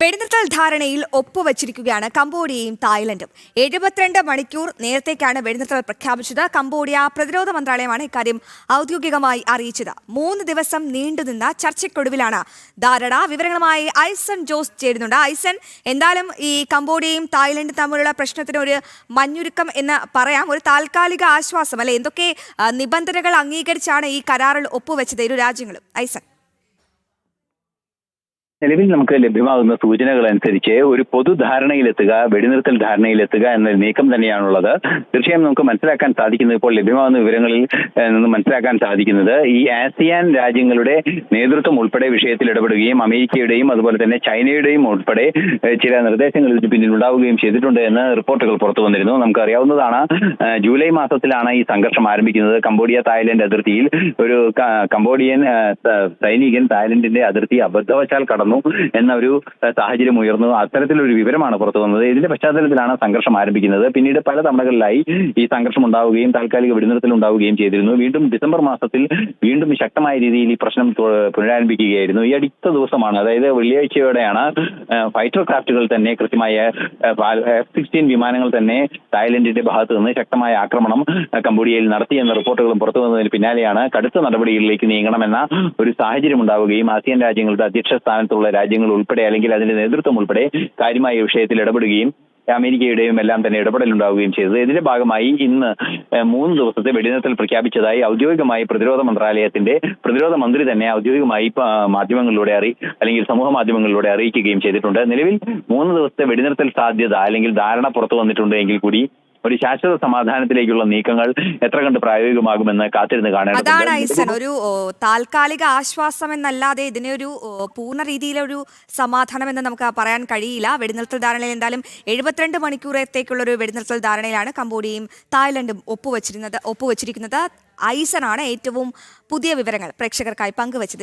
വെടിനിർത്തൽ ധാരണയിൽ ഒപ്പുവച്ചിരിക്കുകയാണ് കംബോഡിയയും തായ്ലൻഡും എഴുപത്തിരണ്ട് മണിക്കൂർ നേരത്തേക്കാണ് വെടിനിർത്തൽ പ്രഖ്യാപിച്ചത്. കംബോഡിയ പ്രതിരോധ മന്ത്രാലയമാണ് ഇക്കാര്യം ഔദ്യോഗികമായി അറിയിച്ചത്. മൂന്ന് ദിവസം നീണ്ടുനിന്ന ചർച്ചയ്ക്കൊടുവിലാണ് ധാരണ. വിവരങ്ങളുമായി ഐസൺ ജോസ് ചേരുന്നുണ്ട്. ഐസൺ എന്തായാലും ഈ കംബോഡിയയും തായ്ലൻഡും തമ്മിലുള്ള പ്രശ്നത്തിന് ഒരു മഞ്ഞുരുക്കം എന്ന് പറയാം. ഒരു താൽക്കാലിക ആശ്വാസം അല്ലെ? എന്തൊക്കെ നിബന്ധനകൾ അംഗീകരിച്ചാണ് ഈ കരാറിൽ ഒപ്പുവെച്ചത് ഇരു രാജ്യങ്ങളും? ഐസൺ. നിലവിൽ നമുക്ക് ലഭ്യമാകുന്ന സൂചനകൾ അനുസരിച്ച് ഒരു പൊതുധാരണയിലെത്തുക വെടിനിർത്തൽ ധാരണയിലെത്തുക എന്ന നീക്കം തന്നെയാണുള്ളത്. തീർച്ചയായും നമുക്ക് മനസ്സിലാക്കാൻ സാധിക്കുന്നത് ഇപ്പോൾ ലഭ്യമാകുന്ന വിവരങ്ങളിൽ നിന്ന് മനസ്സിലാക്കാൻ സാധിക്കുന്നത് ഈ ആസിയാൻ രാജ്യങ്ങളുടെ നേതൃത്വം ഉൾപ്പെടെ വിഷയത്തിൽ ഇടപെടുകയും അമേരിക്കയുടെയും അതുപോലെ തന്നെ ചൈനയുടെയും ഉൾപ്പെടെ ചില നിർദ്ദേശങ്ങൾ ഇതിന് പിന്നിൽ ഉണ്ടാവുകയും ചെയ്തിട്ടുണ്ട് എന്ന് റിപ്പോർട്ടുകൾ പുറത്തു വന്നിരുന്നു. നമുക്കറിയാവുന്നതാണ് ജൂലൈ മാസത്തിലാണ് ഈ സംഘർഷം ആരംഭിക്കുന്നത്. കംബോഡിയ തായ്ലൻഡ് അതിർത്തിയിൽ ഒരു കംബോഡിയൻ സൈനികൻ തായ്ലൻഡിന്റെ അതിർത്തി അബദ്ധവശാൽ കടന്നു എന്ന ഒരു സാഹചര്യം ഉയർന്നു. അത്തരത്തിലൊരു വിവരമാണ് പുറത്തു വന്നത്. ഇതിന്റെ പശ്ചാത്തലത്തിലാണ് സംഘർഷം ആരംഭിക്കുന്നത്. പിന്നീട് പല തവണകളിലായി ഈ സംഘർഷം ഉണ്ടാവുകയും താൽക്കാലിക വെടിനിർത്തൽ ഉണ്ടാവുകയും ചെയ്തിരുന്നു. വീണ്ടും ഡിസംബർ മാസത്തിൽ വീണ്ടും ശക്തമായ രീതിയിൽ ഈ പ്രശ്നം പുനരാരംഭിക്കുകയായിരുന്നു. ഈ അടുത്ത ദിവസമാണ് അതായത് വെള്ളിയാഴ്ചയോടെയാണ് ഫൈറ്റർ ക്രാഫ്റ്റുകൾ തന്നെ കൃത്യമായ എഫ് സിക്സ്റ്റീൻ വിമാനങ്ങൾ തന്നെ തായ്ലൻഡിന്റെ ഭാഗത്ത് നിന്ന് ശക്തമായ ആക്രമണം കംബോഡിയയിൽ നടത്തി എന്ന റിപ്പോർട്ടുകളും പുറത്തു വന്നതിന് പിന്നാലെയാണ് കടുത്ത നടപടികളിലേക്ക് നീങ്ങണമെന്ന ഒരു സാഹചര്യം ഉണ്ടാവുകയും ആസിയൻ രാജ്യങ്ങളുടെ അധ്യക്ഷ സ്ഥാനത്തുള്ള രാജ്യങ്ങൾ ഉൾപ്പെടെ അല്ലെങ്കിൽ അതിന്റെ നേതൃത്വം ഉൾപ്പെടെ കാര്യമായ വിഷയത്തിൽ ഇടപെടുകയും അമേരിക്കയുടെയും എല്ലാം തന്നെ ഇടപെടലുണ്ടാവുകയും ചെയ്തത്. ഇതിന്റെ ഭാഗമായി ഇന്ന് മൂന്ന് ദിവസത്തെ വെടിനിർത്തൽ പ്രഖ്യാപിച്ചതായി ഔദ്യോഗികമായി പ്രതിരോധ മന്ത്രാലയത്തിന്റെ പ്രതിരോധ മന്ത്രി തന്നെ ഔദ്യോഗികമായി മാധ്യമങ്ങളിലൂടെ അറി അല്ലെങ്കിൽ സമൂഹ മാധ്യമങ്ങളിലൂടെ അറിയിക്കുകയും ചെയ്തിട്ടുണ്ട്. നിലവിൽ മൂന്ന് ദിവസത്തെ വെടിനിർത്തൽ സാധ്യത അല്ലെങ്കിൽ ധാരണ പുറത്തു വന്നിട്ടുണ്ട് എങ്കിൽ കൂടി ഒരു ശാശ്വത സമാധാനത്തിലേക്കുള്ള നീക്കങ്ങൾ എത്ര കണ്ട് പ്രായോഗികമാകുമെന്ന് കാത്തിരുന്ന് അതാണ് ഐസൻ ഒരു താൽക്കാലിക ആശ്വാസം എന്നല്ലാതെ ഇതിനെ ഒരു പൂർണ രീതിയിലൊരു സമാധാനം എന്ന് നമുക്ക് പറയാൻ കഴിയില്ല. വെടിനിർത്തൽ ധാരണയിൽ എന്തായാലും എഴുപത്തിരണ്ട് മണിക്കൂറത്തേക്കുള്ള ഒരു വെടിനിർത്തൽ ധാരണയിലാണ് കംബോഡിയയും തായ്ലൻഡും ഒപ്പുവച്ചിരുന്നത് ഒപ്പുവച്ചിരിക്കുന്നത്. ഐസനാണ് ഏറ്റവും പുതിയ വിവരങ്ങൾ പ്രേക്ഷകർക്കായി പങ്കുവച്ചത്.